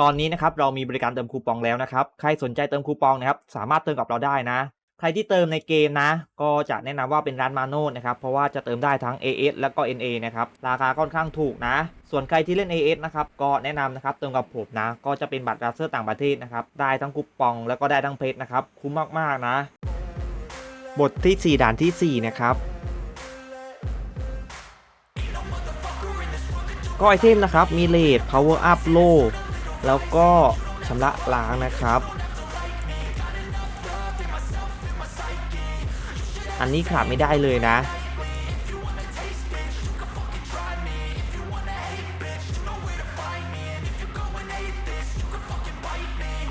ตอนนี้นะครับเรามีบริการเติมคูปองแล้วนะครับ ใครสนใจเติมคูปองนะครับสามารถเติมกับเราได้นะ ใครที่เติมในเกมนะ ก็จะแนะนำว่าเป็นร้านมาโน่นะครับ เพราะว่าจะเติมได้ทั้ง AS แล้วก็ NA นะครับ ราคาค่อนข้างถูกนะ ส่วนใครที่เล่น AS นะครับ ก็แนะนำนะครับเติมกับผมนะ ก็จะเป็นบัตรราเซอร์ต่างประเทศนะครับ ได้ทั้งคูปองแล้วก็ได้ทั้งเพชรนะครับ คุ้มมากๆนะ บทที่ 4 ด่านทีสี่4 นะครับก็ไอเทมนะครับ มีเลด power up low แล้วก็ชำระล้างนะครับ อันนี้ขาดไม่ได้เลยนะ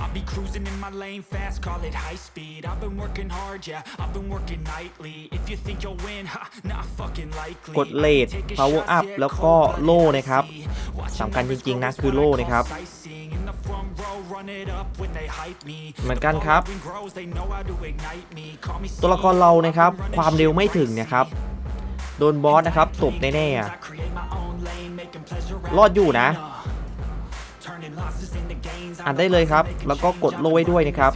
I'll be cruising in my lane fast, call it high speed. I've been working hard, yeah, I've been working nightly. If you think you'll win, ha, not fucking likely. กดเลท power up แล้วก็โล่นะครับสำคัญจริงๆนะคือโล่นะครับ เหมือนกันครับ ตัวละครเรานะครับ ความเร็วไม่ถึงนะครับ โดนบอสนะครับตบแน่ๆอะรอดอยู่นะอัดได้เลยครับ แล้วก็กดโล่ไว้ด้วยนะครับ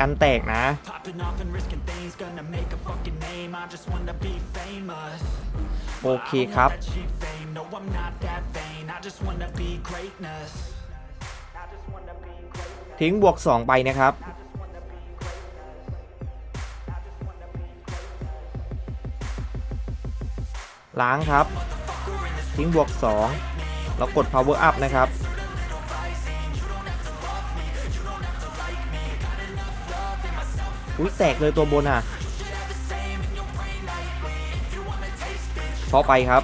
กันแตกนะ โอเคครับ ทิ้งบวก 2 ไปนะครับ ล้างครับ ทิ้งบวก 2 แล้วกด power up นะครับ อุ้ยแตกเลยตัวบนอะพอไปครับ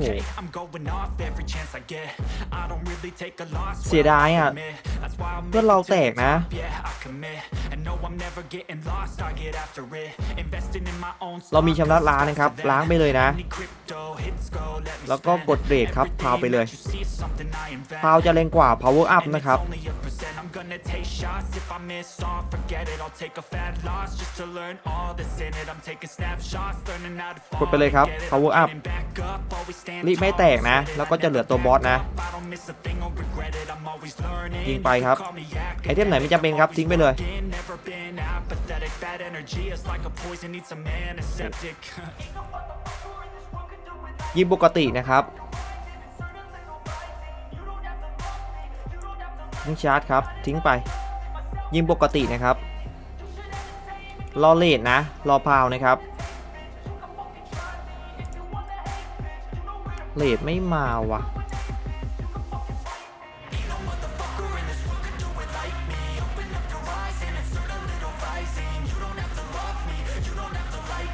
หเสียดายอะเพื่อนเราแตกนะ เรามีชำระล้างนะครับ ล้างไปเลยนะ แล้วก็กดเรทครับพาวไปเลยพาวจะแรงกว่า power up นะครับกดไปเลยครับ power up รีบไม่แตกนะ แล้วก็จะเหลือตัวบอสนะ ยิงไปครับไอเทมไหนไม่จำเป็นครับทิ้งไปเลยยิงปกตินะครับทิ้งชาร์จครับ ทิ้งไป ยิงปกตินะครับรอเลดนะ รอพาวนะครับ เลดไม่มาว่ะ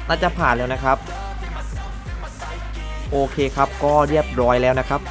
น่าจะผ่านแล้วนะครับ โอเคครับก็เรียบร้อยแล้วนะครับ